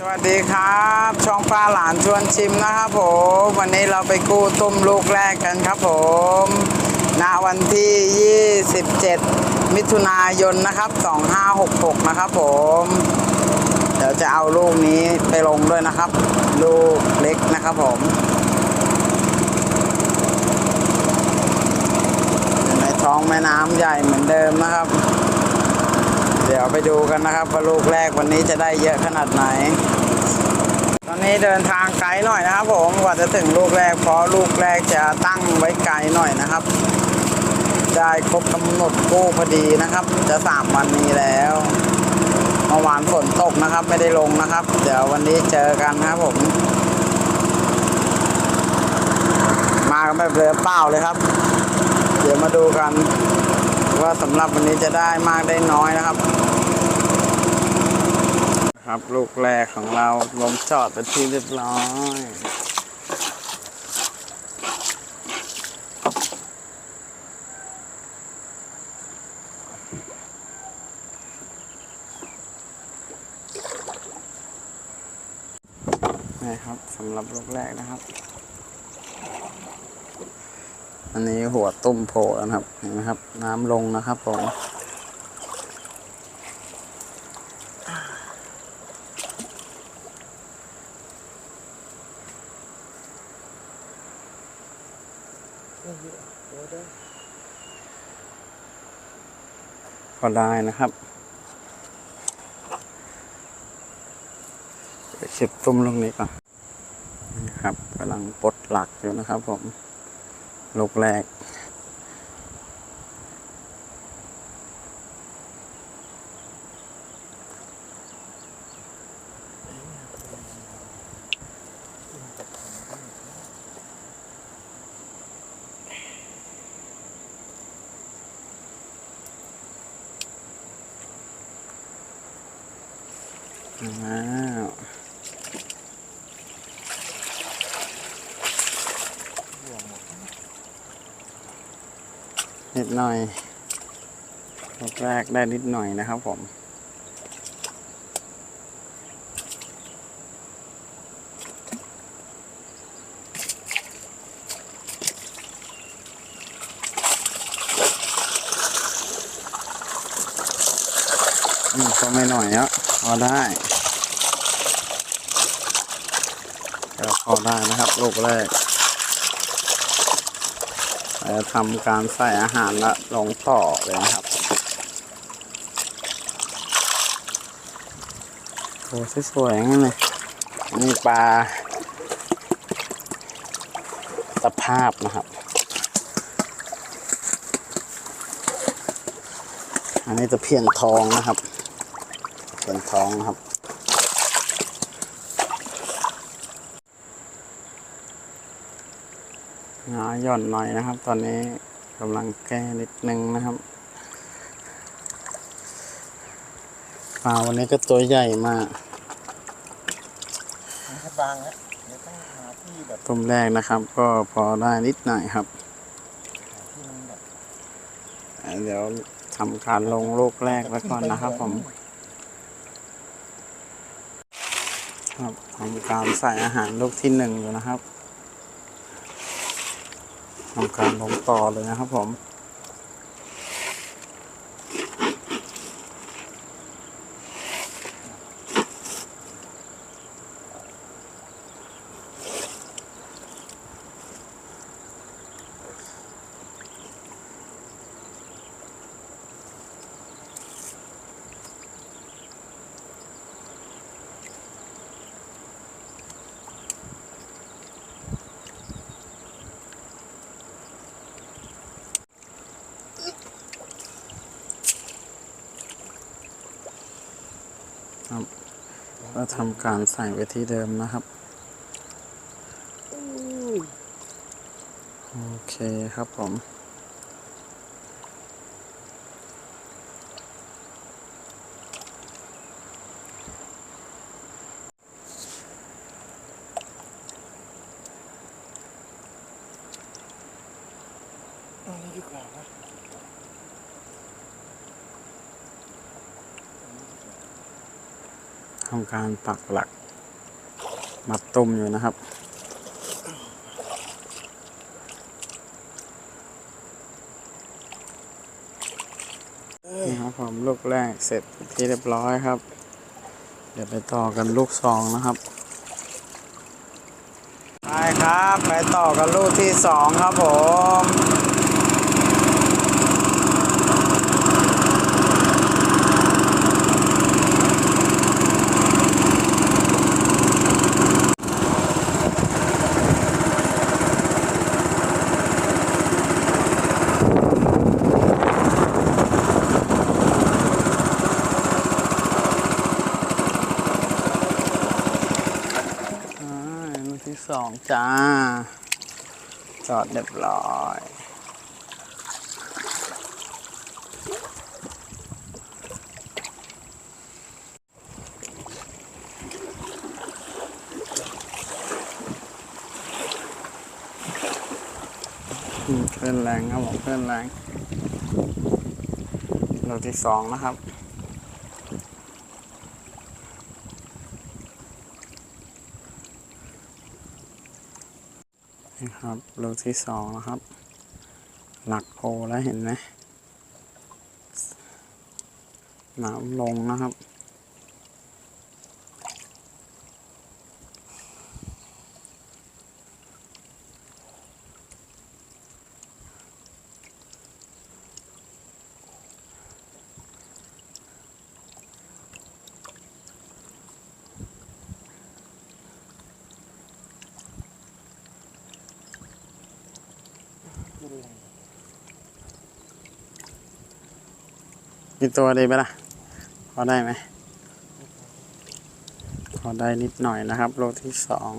สวัสดีครับ ช่องป้าหลานชวนชิมนะครับผม วันนี้เราไปกู้ตุ้มลูกแรกกันครับผมณวันที่ 27 มิถุนายนนะครับ 2566 นะครับผม เดี๋ยวจะเอาลูกนี้ไปลงด้วยนะครับ ลูกเล็กนะครับผมอยู่ในท้องแม่น้ำใหญ่เหมือนเดิมนะครับ ดี๋ยวไปดูกันนะครับว่าลูกแรกวันนี้จะได้เยอะขนาดไหน ตอนนี้เดินทางไกลหน่อยนะครับ ผมกว่าจะถึงลูกแรกเพราะลูกแรกจะตั้งไว้ไกลหน่อยนะครับ ได้ครบกำหนดกู้พอดีนะครับ จะสามวันนี้แล้วเมื่อวานฝนตกนะครับไม่ได้ลงนะครับ เดี๋ยววันนี้เจอกันนะครับผม มากันแบบเรือเปล่าเลยครับ เดี๋ยวมาดูกันว่าสำหรับวันนี้จะได้มากได้น้อยนะครับ ครับ ลูกแรกของเราลงจอดเป็นที่เรียบร้อยนี่ครับสำหรับลูกแรกนะครับ อันนี้หัวตุ้มโผล่แล้วนะครับเห็นไหมครับ น้ำลงนะครับผม พอได้นะครับเสียวเก็บตุ้มลงนี้ก่อนนี่ครับกำลังปลดหลักอยู่นะครับผม ลูกแรก นิดหน่อยลูกแรกได้นิดหน่อยนะครับผมอืมก็ไม่หน่อยแล้วพอได้ก็พอได้นะครับลูกแรก จะทำการใส่อาหารและลงต่อเลยนะครับโอ้สวยๆงั้นเลยนี่ปลาตะภาพนะครับ อันนี้จะเพียนทองนะครับเป็นทองนะครับ งาหย่อนหน่อยนะครับ ตอนนี้กำลังแก้นิดนึงนะครับปลาวันนี้ก็ตัวใหญ่มากมันจะบางแล้วเดี๋ยวต้องหาที่แบบต้มแรกนะครับ ก็พอได้นิดหน่อยครับที่มันแบบเดี๋ยวทำการลงลูกแรกไว้ก่อนนะครับผมครับทำการใส่อาหารลูกที่หนึ่งอยู่นะครับ ทำการลงต่อเลยนะครับผม ก็ทำการใส่ไว้ที่เดิมนะครับโอเคครับผม ตรงนี้ดีกว่านะ ทำการปักหลัก มัดตุ่มอยู่นะครับ นี่ครับผมลูกแรกเสร็จที่เรียบร้อยครับ เดี๋ยวไปต่อกันลูกสองนะครับไปครับ ไปต่อกันลูกที่สองครับผม อ่าลูกที่สองจ้า จอด เรียบร้อยเคลื่อนแรงครับผมเคลื่อนแรงลูกที่สองนะครับ ครับลูกที่สองนะครับ หลักโพแล้วเห็นไหมน้ำลงนะครับ มีตัวดีไหมล่ะ พอได้ไหม พอได้นิดหน่อยนะครับ โลที่สอง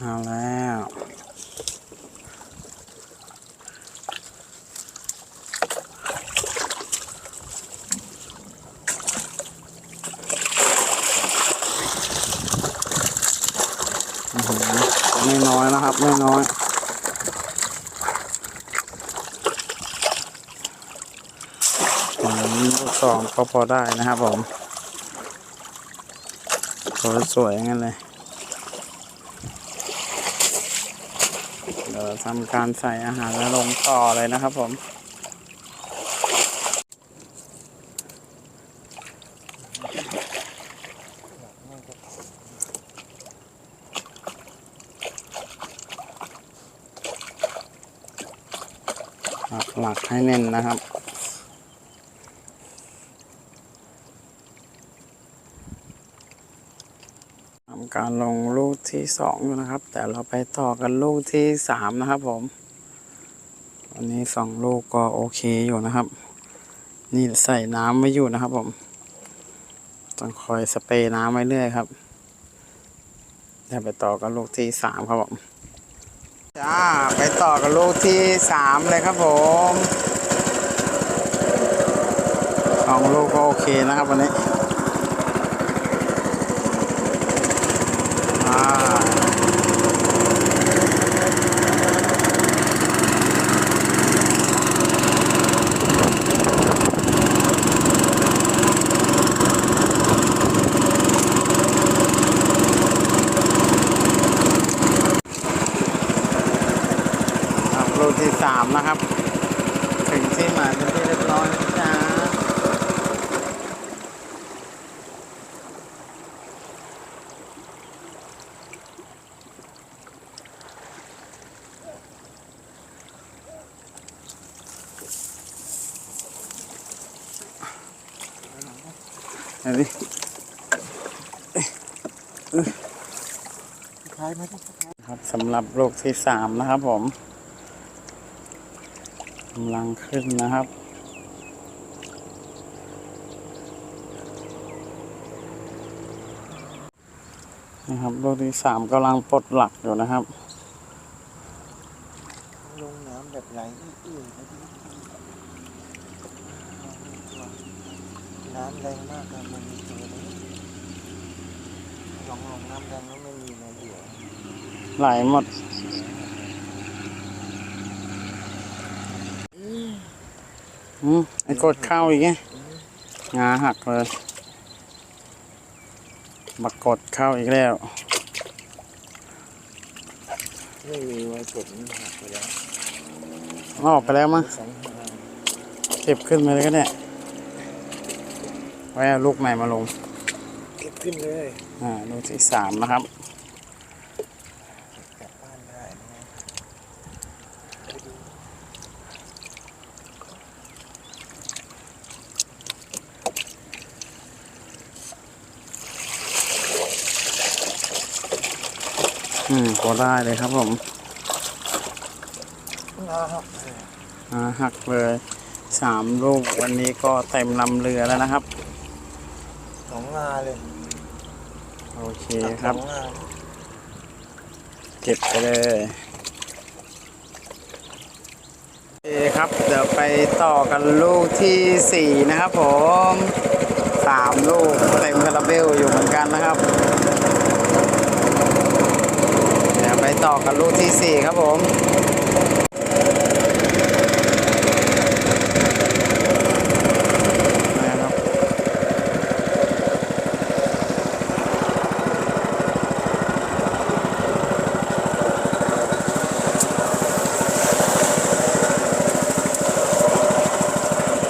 เอาแล้ว ไม่น้อยนะครับ ไม่น้อยอืมลูกสองก็พอได้นะครับผม สวยๆงั้นเลย เดี๋ยว ทำการใส่อาหารแล้วลงต่อเลยนะครับผมหลักให้แน่นนะครับ การลงลูกที่สองอยู่นะครับ แต่เราไปต่อกันลูกที่สามนะครับผม วันนี้สองลูกก็โอเคอยู่นะครับ นี่ใส่น้ำไม่อยู่นะครับผม ต้องคอยสเปรย์น้ำไว้เรื่อยครับเดี๋ยวไปต่อกันลูกที่สามครับผมจ้าไปต่อกับลูกที่สามเลยครับผมสองลูกก็โอเคนะครับวันนี้ ครับลูกที่สามนะครับ ถึงที่หมายเป็นที่เรียบร้อยนะจ้าอันนี้คล้ายไหมที่คล้ายครับสำหรับโรคที่สามนะครับผมกำลังขึ้นนะครับ นะครับโรคที่สามกำลังปลดหลักอยู่นะครับ ลงน้ำแบบไหลอื้อๆนะพี่น้ำแรงมากครับมันมีตัวนี้องลงน้ำแดงแล้วไม่มีนะเดี๋ยวไหลหมด อืมไอ้กดเข้าอีกไงงาหักเลยบักกดเข้าอีกแล้ว ไม่มีไว้กดมันหักไปแล้วออกไปแล้วมั้งสองห้าเก็บขึ้นมาเลยก็ได้ไว้เอาลูกใหม่มาลง เก็บขึ้นเลย อ่าลูกที่สามนะครับ กลับบ้านได้นะ อืมพอได้เลยครับผมนะครับอ่าหักเลยสามลูกวันนี้ก็เต็มลำเรือแล้วนะครับสองงาเลย โอเคครับสองงาเก็บไปเลยโอเคครับ เดี๋ยวไปต่อกันลูกที่สี่นะครับผมสามลูกเต็มคาราเบลอยู่เหมือนกันนะครับ เดี๋ยวไป ต่อกันลูกที่สี่ครับผม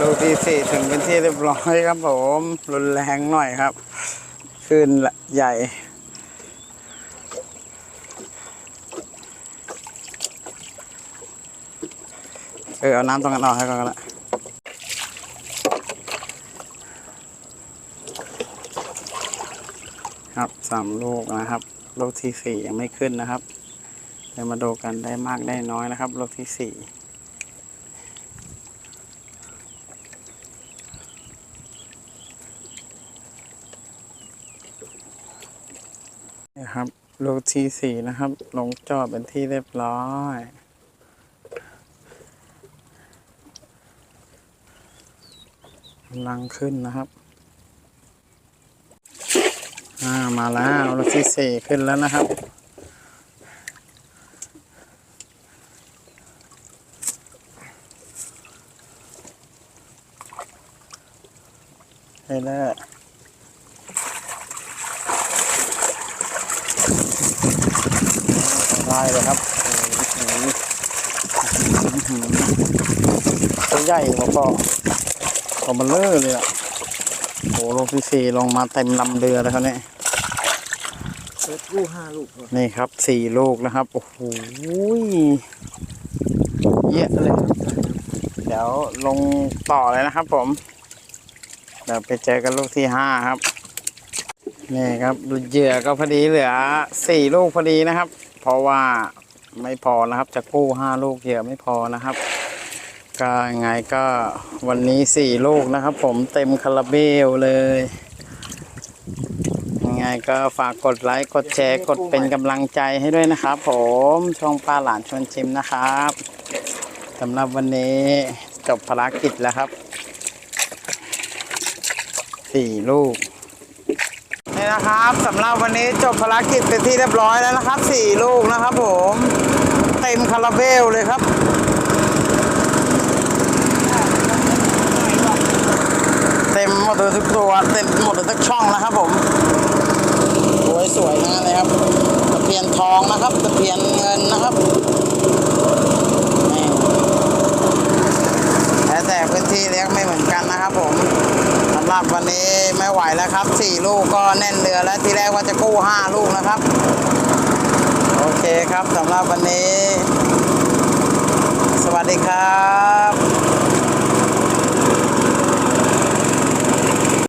ลูกที่สี่ถึงเป็นที่เรียบร้อยครับผม รุนแรงหน่อยครับ ขึ้นใหญ่ ออเอาน้ำตรงนั้นออกให้ก่อนก็ได้ครับสามลูกนะครับ ลูกที่สี่ยังไม่ขึ้นนะครับเดี๋ยวมาดูกันได้มากได้น้อยนะครับ ลูกที่สี่นี่ครับ ลูกที่สี่นะครับ ลงจอดเป็นที่เรียบร้อย กำ ลังขึ้นนะครับ อ่ามาแล้วรถที่สี่ขึ้นแล้วนะครับ เฮ้ยแล้วได้เลยครับตัวใหญ่กว่าปอ ตัวเบลเลอร์เลยอะโหลงที่สี่ลงมาเต็มลำเรือเลยครับเนี่ยเล็กลูกห้าลูกครับนี่ครับสี่ลูกนะครับ โอ้โหเยอะเลยเดี๋ยวลงต่อเลยนะครับผม เดี๋ยวไปเจอกันลูกที่ห้าครับ นี่ครับเหยื่อก็พอดีเหลือสี่ลูกพอดีนะครับ เพราะว่าไม่พอนะครับ จะกู้ห้าลูกเหยื่อไม่พอนะครับ ก็ยังไงก็วันนี้สี่ลูกนะครับ ผมเต็มคาราเบลเลยยังไงก็ฝากกดไลค์กดแชร์กดเป็นกำลังใจให้ด้วยนะครับ ผมช่องป้าหลานชวนชิมนะครับสำหรับวันนี้จบภารกิจแล้วครับสี่ลูกนี่นะครับสำหรับวันนี้จบภารกิจเป็นที่เรียบร้อยแล้วนะครับสี่ลูกนะครับ ผม เต็มคาราเบลเลยครับ ต็มหมดเลยทุกตัวเต็มหมดเลยทุกช่องนะครับผมสวยสวยๆนะเลยครับตะเพียนทองนะครับตะเพียนเงินนะครับนี่แล้วแต่พื้นที่เลี้ยงไม่เหมือนกันนะครับผมสำหรับวันนี้ไม่ไหวแล้วครับสี่ลูกก็แน่นเรือแล้วทีแรกว่าจะกู้ห้าลูกนะครับ โอเคครับสำหรับวันนี้ สวัสดีครับ